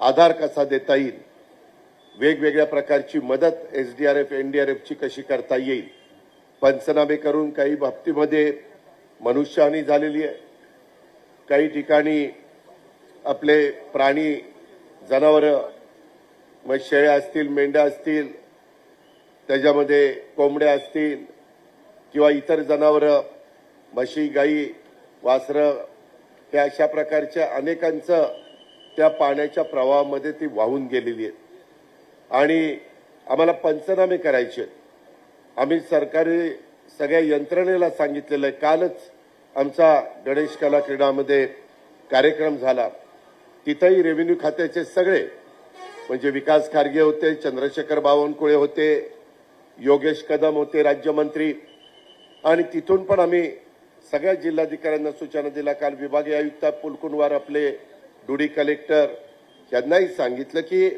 आधार कसा देता येईल? वेगवेगळ्या प्रकारची मदत एसडीआरएफ एनडीआरएफची कशी करता येईल? पंचनामे करून काही बाबतीमध्ये मनुष्यहानी झालेली आहे. काही ठिकाणी आपले प्राणी जनावरं मग शेळ्या असतील मेंढ्या असतील त्याच्यामध्ये कोंबड्या असतील किंवा इतर जनावरं म्हशी गाई वासरं हे अशा प्रकारच्या अनेकांचं त्या पाण्याच्या प्रवाहामध्ये ती वाहून गेलेली आहेत. आणि आम्हाला पंचनामे करायचे आहेत. आम्ही सरकारी सगळ्या यंत्रणेला सांगितलेलं आहे कालच आमचा गणेश कला क्रीडामध्ये कार्यक्रम झाला. तिथंही रेव्हेन्यू खात्याचे सगळे म्हणजे विकास खारगे होते चंद्रशेखर बावनकुळे होते योगेश कदम होते राज्यमंत्री. आणि तिथून पण आम्ही सगळ्या जिल्हाधिकाऱ्यांना सूचना दिल्या. काल विभागीय आयुक्त पुलकुनवार आपले डुडी कलेक्टर यांनाही सांगितलं की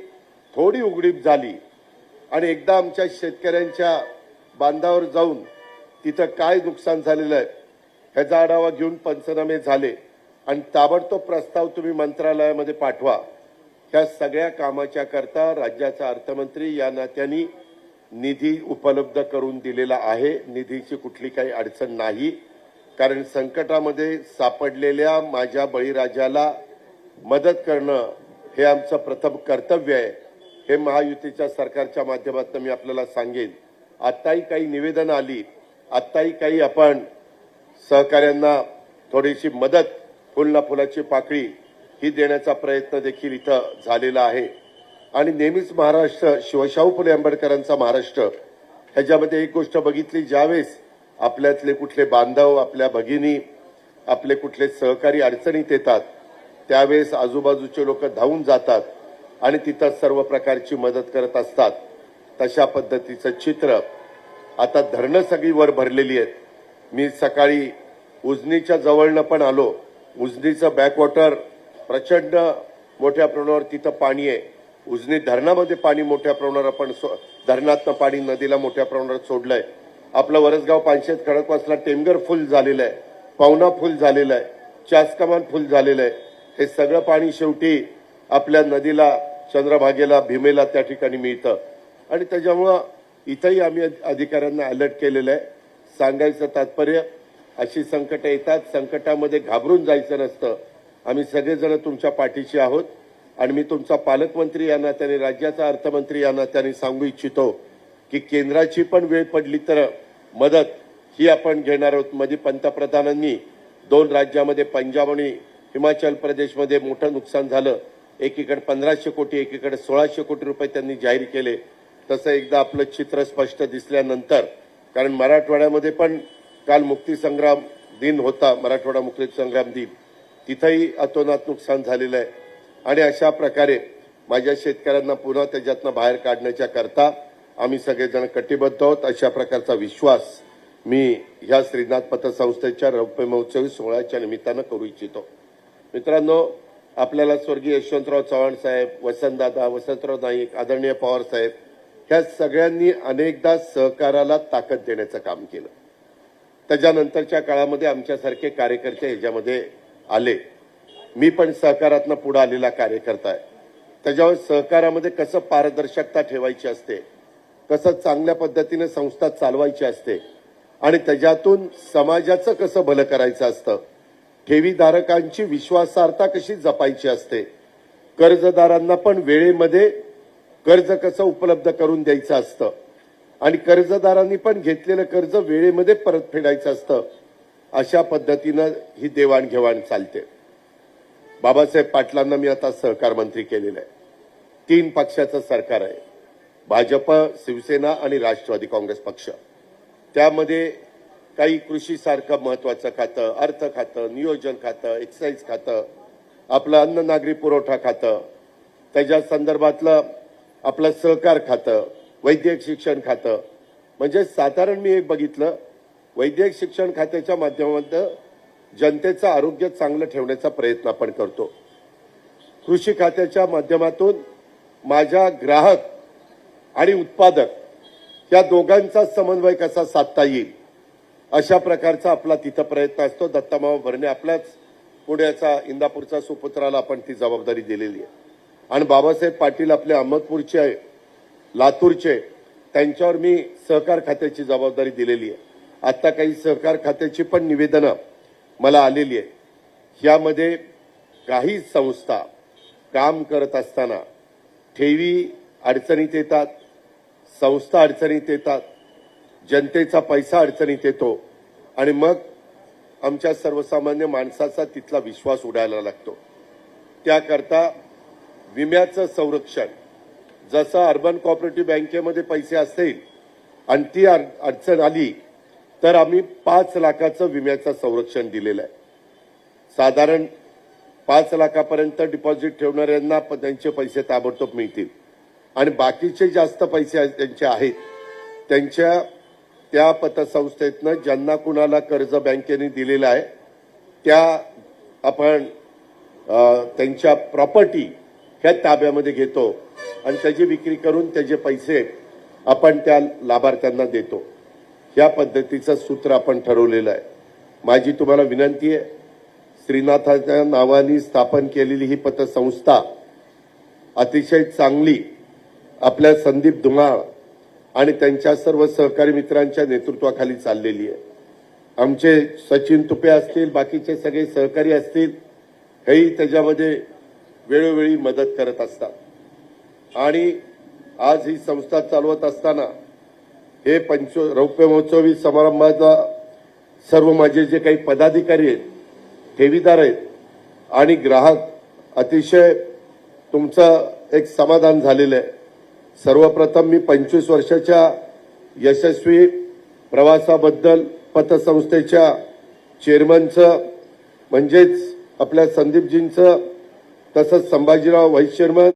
थोडी उघडीप झाली आणि एकदा आमच्या शेतकऱ्यांच्या बांधावर जाऊन तिथं काय नुकसान झालेलं आहे ह्याचा आढावा घेऊन पंचनामे झाले. आणि ताबडतोब प्रस्ताव तुम्ही मंत्रालयामध्ये पाठवा. ह्या सगळ्या कामाच्या करता राज्याचा अर्थमंत्री या नात्याने निधी उपलब्ध करून दिलेला आहे. निधीची कुठली काही अडचण नाही. कारण संकटामध्ये सापडलेल्या माझ्या बळीराजाला मदत करणं हे आमचं प्रथम कर्तव्य आहे. हे महायुतीच्या सरकारच्या माध्यमातून मी आपल्याला सांगेन. आत्ताही काही निवेदन आली. आत्ताही काही आपण सहकाऱ्यांना थोडीशी मदत फुल ना फुलाची पाकळी ही देण्याचा प्रयत्न देखील इथं झालेला आहे. आणि नेहमीच महाराष्ट्र शिवशाहू फुले आंबेडकरांचा महाराष्ट्र. ह्याच्यामध्ये एक गोष्ट बघितली ज्यावेळेस आपल्यातले कुठले बांधव आपल्या भगिनी आपले कुठले सहकारी अडचणीत येतात त्यावेळेस आजूबाजूचे लोक धावून जातात आणि तिथं सर्व प्रकारची मदत करत असतात. तशा पद्धतीचं चित्र आता धरणं सगळी वर भरलेली आहेत. मी सकाळी उजनीच्या जवळनं पण आलो. उजनीचं बॅकवॉटर प्रचंड मोठ्या प्रमाणावर तिथं पाणी आहे. उजनी धरणामध्ये पाणी मोठ्या प्रमाणावर आपण सो- धरणातनं पाणी नदीला मोठ्या प्रमाणावर सोडलंय. आपलं वरसगाव पानशेत खडकवासला टेमगर फुल झालेलं आहे. पावना फुल झालेलं आहे. चासकमान फुल झालेलं आहे. हे सगळं पाणी शेवटी आपल्या नदीला चंद्रभागेला भीमेला त्या ठिकाणी मिळतं. आणि त्याच्यामुळं इथंही आम्ही अधिकाऱ्यांना अलर्ट केलेलं आहे. सांगायचं तात्पर्य अशी संकटं येतात. संकटामध्ये घाबरून जायचं नसतं. आम्ही सगळेजण तुमच्या पाठीशी आहोत. आणि मी तुमचा पालकमंत्री या नात्याने राज्याचा अर्थमंत्री या नात्याने सांगू इच्छितो की केंद्राची पण वेळ पडली तर मदत ही आपण घेणार आहोत. मध्ये पंतप्रधानांनी दोन राज्यामध्ये पंजाब आणि हिमाचल प्रदेशमध्ये मोठं नुकसान झालं. एकीकडे पंधराशे कोटी एकीकडे सोळाशे कोटी रुपये त्यांनी जाहीर केले. तसं एकदा आपलं चित्र स्पष्ट दिसल्यानंतर कारण मराठवाड्यामध्ये पण काल मुक्तीसंग्राम दिन होता मराठवाडा मुक्तीसंग्राम दिन. तिथंही अतोनात नुकसान झालेलं आहे. आणि अशा प्रकारे माझ्या शेतकऱ्यांना पुन्हा त्याच्यातनं बाहेर काढण्याच्या करता आम्ही सगळेजण कटिबद्ध आहोत. अशा प्रकारचा विश्वास मी ह्या श्रीनाथ पतसंस्थेच्या रौप्य महोत्सवी सोहळ्याच्या निमित्तानं करू इच्छितो. मित्रांनो आपल्याला स्वर्गीय यशवंतराव चव्हाण साहेब वसंतदादा वसंतराव नाईक आदरणीय पवार साहेब ह्या सगळ्यांनी अनेकदा सहकाराला ताकद देण्याचं काम केलं. त्याच्यानंतरच्या काळामध्ये आमच्यासारखे कार्यकर्ते ह्याच्यामध्ये आले. मी पण सहकारातनं पुढे आलेला कार्यकर्ता आहे. त्याच्यावर सहकारामध्ये कसं पारदर्शकता ठेवायची असते कसं चांगल्या पद्धतीने संस्था चालवायची असते आणि त्याच्यातून समाजाचं कसं भलं करायचं असतं ठेवीधारकांची विश्वासार्हता कशी जपायची असते? कर्जदारांना पण वेळेमध्ये कर्ज कसं उपलब्ध करून द्यायचं असतं? आणि कर्जदारांनी पण घेतलेलं कर्ज वेळेमध्ये परत फेडायचं असतं? अशा पद्धतीनं ही देवाणघेवाण चालते. बाबासाहेब पाटलांना मी आता सहकार मंत्री केलेलं आहे. तीन पक्षाचं सरकार आहे. भाजप शिवसेना आणि राष्ट्रवादी काँग्रेस पक्ष. त्यामध्ये काही कृषीसारखं महत्वाचं खातं अर्थ खातं नियोजन खातं एक्साईज खातं आपलं अन्न नागरी पुरवठा खातं त्याच्या संदर्भातलं आपलं सहकार खातं वैद्यक शिक्षण खातं. म्हणजे साधारण मी एक बघितलं वैद्यक शिक्षण खात्याच्या माध्यमातून जनतेचं आरोग्य चांगलं ठेवण्याचा प्रयत्न आपण करतो. कृषी खात्याच्या माध्यमातून माझ्या ग्राहक आणि उत्पादक या दोघांचा समन्वय कसा साधता येईल? अशा प्रकारचा आपला तिथं प्रयत्न असतो. दत्तामावा भरणे आपल्याच पुण्याचा इंदापूरचा सुपुत्राला आपण ती जबाबदारी दिलेली आहे. आणि बाबासाहेब पाटील आपले अहमदपूरचे आहे लातूरचे त्यांच्यावर मी सहकार खात्याची जबाबदारी दिलेली आहे. आता काही सहकार खात्याची पण निवेदनं मला आलेली आहे. यामध्ये काही संस्था काम करत असताना ठेवी अडचणीत येतात संस्था अडचणीत येतात जनतेचा पैसा अडचणीत येतो आणि मग आमच्या सर्वसामान्य माणसाचा तिथला विश्वास उडायला लागतो. त्याकरता विम्याचं संरक्षण जसं अर्बन कॉपरेटिव्ह बँकेमध्ये पैसे असतील आणि ती अड- अडचण आली तर आम्ही पाच लाखाचं विम्याचं संरक्षण दिलेलं आहे. साधारण पाच लाखापर्यंत डिपॉझिट ठेवणाऱ्यांना प- त्यांचे पैसे ताबडतोब मिळतील. आणि बाकीचे जास्त पैसे त्यांचे आहेत त्यांच्या त्या पतसंस्थेतनं ज्यांना कुणाला कर्ज बँकेने दिलेलं आहे त्या आपण त्यांच्या प्रॉपर्टी ह्या ताब्यामध्ये घेतो आणि त्याची विक्री करून त्याचे पैसे आपण त्या लाभार्थ्यांना देतो. या पद्धतीचं सूत्र आपण ठरवलेलं आहे. माझी तुम्हाला विनंती आहे श्रीनाथाच्या नावाने स्थापन केलेली ही पतसंस्था अतिशय चांगली आपल्या संदीप धुमाळ आणि त्यांच्या सर्व सहकारी मित्रांच्या नेतृत्वाखाली चाललेली आहे. आमचे सचिन तुपे असतील बाकीचे सगळे सहकारी असतील हेही त्याच्यामध्ये वेळोवेळी मदत करत असतात. आणि आज ही संस्था चालवत असताना हे पंच रौप्य महोत्सवी समारंभाचा सर्व माझे जे काही पदाधिकारी आहेत ठेवीदार आहेत आणि ग्राहक अतिशय तुमचं एक समाधान झालेलं आहे. सर्वप्रथम मी पंचवीस वर्षाच्या यशस्वी प्रवासाबद्दल पतसंस्थेच्या चेअरमनचं म्हणजेच आपल्या संदीपजींचं तसंच संभाजीराव व्हाईस चेअरमन